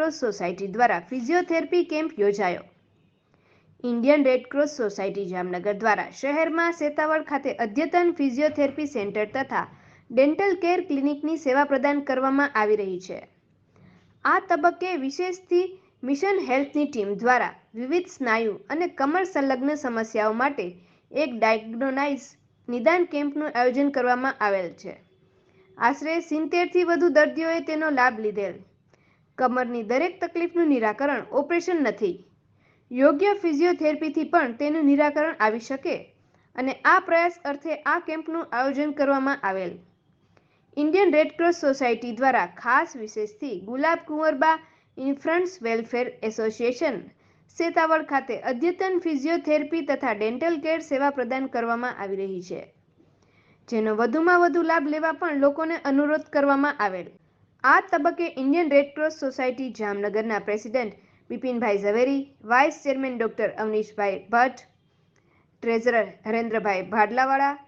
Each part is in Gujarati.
રેડક્રોસ સોસાયટી દ્વારા ફિઝિયોથેરપી કેમ્પ યોજાયો. Indian Red Cross Society Jamnagar દ્વારા શહેરમાં સેતાવળ ખાતે અદ્યતન ફિઝિયોથેરપી સેન્ટર તથા ડેન્ટલ કેર ક્લિનિકની સેવા પ્રદાન કરવામાં આવી રહી છે. આ તબક્કે વિશેષથી મિશન હેલ્થની ટીમ દ્વારા વિવિધ સ્નાયુ અને કમર સંલગ્ન સમસ્યાઓ માટે એક ડાયગ્નોનાઇઝ નિદાન કેમ્પનું આયોજન કરવામાં આવેલ છે. આશરે સિત્તેરથી વધુ દર્દીઓએ તેનો લાભ લીધેલ. કમરની દરેક તકલીફનું નિરાકરણ ઓપરેશન નથી. યોગ્ય ફિઝિયોથેરપીથી પણ તેનું નિરાકરણ આવી શકે અને આ પ્રયાસ અર્થે આ કેમ્પનું આયોજન કરવામાં આવેલ. ઇન્ડિયન રેડક્રોસ સોસાયટી દ્વારા ખાસ વિશેષથી Gulab Kunvarba infants welfare association, સેતાવળ ખાતે અદ્યતન ફિઝિયોથેરપી તથા ડેન્ટલ કેર સેવા પ્રદાન કરવામાં આવી રહી છે. જેનો વધુમાં વધુ લાભ લેવા પણ લોકોને અનુરોધ કરવામાં આવેલ. આ તબક્કે ઇન્ડિયન રેડક્રોસ સોસાયટી જામનગરના president Bipinbhai Zaveri, vice chairman doctor Avnishbhai Bhatt, treasurer Harendrabhai Bhadlawala,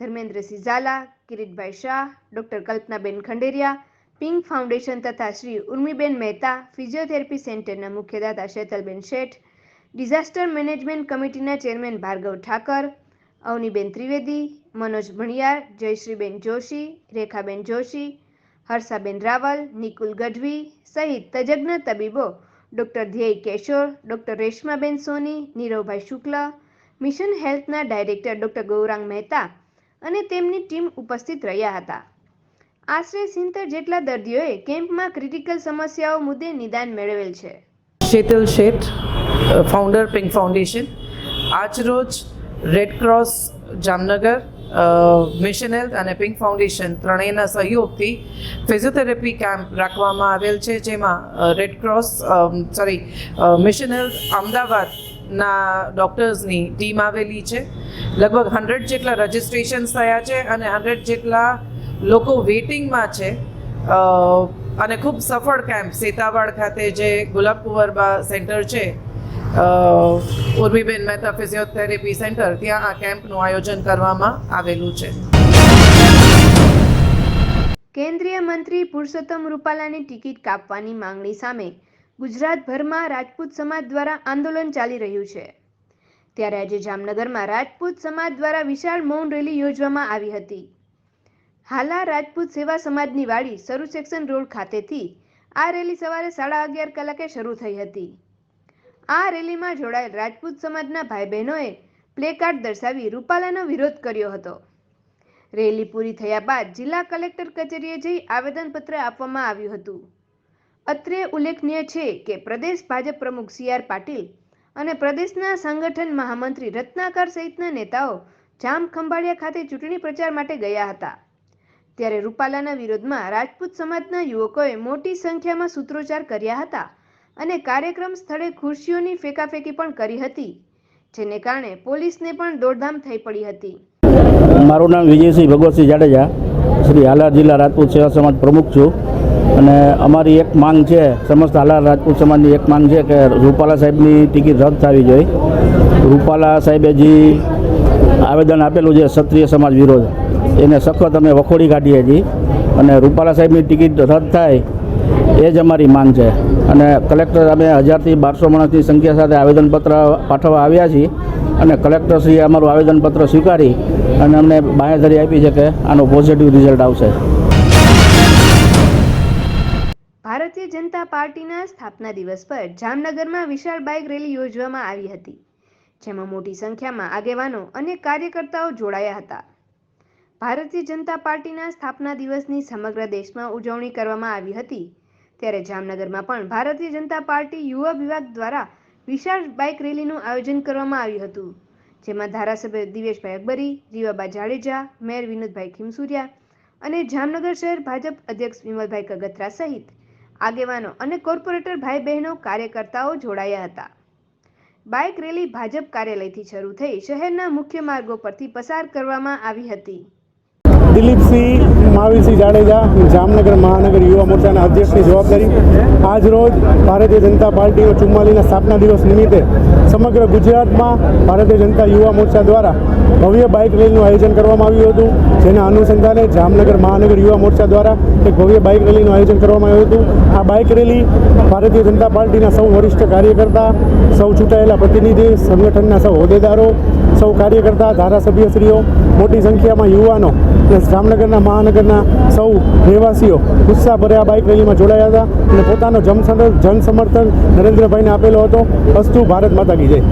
Dharmendrasinh Jhala, Kiritbhai Shah, doctor Kalpanaben Khanderia, Pink Foundation તથા શ્રી ઉર્મિબેન મહેતા, ફિઝિયોથેરપી સેન્ટરના મુખ્યદાતા શેતલબેન શેઠ, ડિઝાસ્ટર મેનેજમેન્ટ કમિટીના ચેરમેન ભાર્ગવ ઠાકર, અવનીબેન ત્રિવેદી, મનોજ ભણિયાર, જયશ્રીબેન જોશી, રેખાબેન જોશી હર્ષાબેન રાવલ નિકુલ ગઢવી સહિત તજજ્ઞ તબીબો, doctor Dhyey Keshor, doctor Reshmaben Soni, Niravbhai Shukla, mission હેલ્થના director doctor Gaurang Mehta અને તેમની ટીમ ઉપસ્થિત રહ્યા હતા. આશરે સિત્તેર જેટલા દર્દીઓએ કેમ્પમાં ક્રિટિકલ સમસ્યાઓ મુદ્દે નિદાન મેળવેલ છે. Shital Sheth founder pink foundation. આજરોજ red cross Jamnagar mission health અને પિંક ફાઉન્ડેશન ત્રણેયના સહયોગથી ફિઝિયોથેરાપી કેમ્પ રાખવામાં આવેલ છે, જેમાં red cross sorry mission health અમદાવાદના ડૉક્ટર્સની ટીમ આવેલી છે. લગભગ હંડ્રેડ જેટલા રજિસ્ટ્રેશન્સ થયા છે અને હંડ્રેડ જેટલા લોકો વેઇટિંગમાં છે. અને ખૂબ સફળ કેમ્પ સેતાવાડ ખાતે જે ગુલાબ કુંવરબા સેન્ટર છે ઉર્મિબેન મહેતા ફિઝિયોથેરેપી સેન્ટર ત્યાં આ કેમ્પનું આયોજન કરવામાં આવેલું છે. કેન્દ્રીય મંત્રી પુરુષોત્તમ રૂપાલાની ટિકિટ કાપવાની માંગણી સામે ગુજરાતભરમાં રાજપૂત સમાજ દ્વારા આંદોલન ચાલી રહ્યું છે. ત્યારે આજે જામનગરમાં રાજપૂત સમાજ દ્વારા વિશાળ મૌન રેલી યોજવામાં આવી હતી. હાલા રાજપૂત સેવા સમાજની વાડી સરુ સેક્શન રોડ ખાતેથી આ રેલી સવારે સાડા અગિયાર કલાકે શરૂ થઈ હતી. આ રેલીમાં જોડાયેલ રાજપૂત સમાજના ભાઈ બહેનોએ પ્લેકાર્ડ દર્શાવી રૂપાલાનો વિરોધ કર્યો હતો. રેલી પૂરી થયા બાદ જિલ્લા કલેક્ટર કચેરીએ જઈ આવેદનપત્ર આપવામાં આવ્યું હતું. અત્રે ઉલ્લેખનીય છે કે પ્રદેશ ભાજપ પ્રમુખ સી આર પાટીલ અને પ્રદેશના સંગઠન મહામંત્રી રત્નાકર સહિતના નેતાઓ જામ ખંભાળિયા ખાતે ચૂંટણી પ્રચાર માટે ગયા હતા. ત્યારે રૂપાલાના વિરોધમાં રાજપૂત સમાજના યુવકોએ મોટી સંખ્યામાં સૂત્રોચ્ચાર કર્યા હતા. અને કાર્યક્રમ સ્થળે ખુરશીઓની ફેંકાફેંકી પણ કરી હતી, જેને કારણે પોલીસને પણ દોડધામ થઈ પડી હતી. મારું નામ વિજયસિંહ ભગવતસિંહ જાડેજા, શ્રી હાલાર જિલ્લા રાજપૂત સેવા સમાજ પ્રમુખ છું. અને અમારી એક માંગ છે, સમસ્ત હાલાર રાજપૂત સમાજની એક માંગ છે કે રૂપાલા સાહેબની ટિકિટ રદ થવી જોઈએ. રૂપાલા સાહેબે જે આવેદન આપેલું છે, ક્ષત્રિય સમાજ વિરોધ, એને સખત અમે વખોડી કાઢીએ છીએ. અને રૂપાલા સાહેબની ટિકિટ રદ થાય, એ જ અમારી માંગ છે. અને કલેક્ટર અમે હજારથી બારસો માણસની સંખ્યા સાથે આવેદનપત્ર પાઠવવા આવ્યા છીએ અને કલેક્ટરશ્રીએ અમારું આવેદનપત્ર સ્વીકારી અને અમને બાંહેધરી આપી છે કે આનો પોઝિટિવ રિઝલ્ટ આવશે. ભારતીય જનતા પાર્ટીના સ્થાપના દિવસ પર જામનગરમાં વિશાળ બાઇક રેલી યોજવામાં આવી હતી, જેમાં મોટી સંખ્યામાં આગેવાનો અને કાર્યકર્તાઓ જોડાયા હતા. ભારતીય જનતા પાર્ટીના સ્થાપના દિવસની સમગ્ર દેશમાં ઉજવણી કરવામાં આવી હતી ત્યારે જામનગરમાં પણ ભારતીય જનતા પાર્ટી યુવા વિભાગ દ્વારા વિશાળ બાઇક રેલીનું આયોજન કરવામાં આવ્યું હતું. જેમાં ધારાસભ્ય દિવેશભાઈ અકબરી રીવાબા જાડેજા, મેયર વિનોદભાઈ ખીમસુરિયા અને જામનગર શહેર ભાજપ અધ્યક્ષ વિમલભાઈ કગથરા સહિત આગેવાનો અને કોર્પોરેટર ભાઈ બહેનો કાર્યકર્તાઓ જોડાયા હતા. બાઇક રેલી ભાજપ કાર્યાલયથી શરૂ થઈ શહેરના મુખ્ય માર્ગો પરથી પસાર કરવામાં આવી હતી. દિલીપસિંહ, માવીસિંહ જાડેજા, જામનગર મહાનગર યુવા મોરચાના અધ્યક્ષની જવાબદારી. આજ રોજ ભારતીય જનતા પાર્ટીનો ચુમ્માલીના સ્થાપના દિવસ નિમિત્તે સમગ્ર ગુજરાતમાં ભારતીય જનતા યુવા મોરચા દ્વારા ભવ્ય બાઇક રેલીનું આયોજન કરવામાં આવ્યું હતું. જેના અનુસંધાને જામનગર મહાનગર યુવા મોરચા દ્વારા એક ભવ્ય બાઇક રેલીનું આયોજન કરવામાં આવ્યું હતું. આ બાઇક રેલી ભારતીય જનતા પાર્ટીના સૌ વરિષ્ઠ કાર્યકર્તા, સૌ ચૂંટાયેલા પ્રતિનિધિ, સંગઠનના સૌ હોદ્દેદારો, સૌ કાર્યકર્તા, ધારાસભ્યશ્રીઓ, મોટી સંખ્યામાં યુવાનો અને જામનગરના મહાનગરના સૌ રહેવાસીઓ ઉત્સાહભર્યા બાઇક રેલીમાં જોડાયા હતા અને પોતાનો જન સમર્થન નરેન્દ્રભાઈને આપેલો હતો. અસ્તુ ભારત માતા કી જય.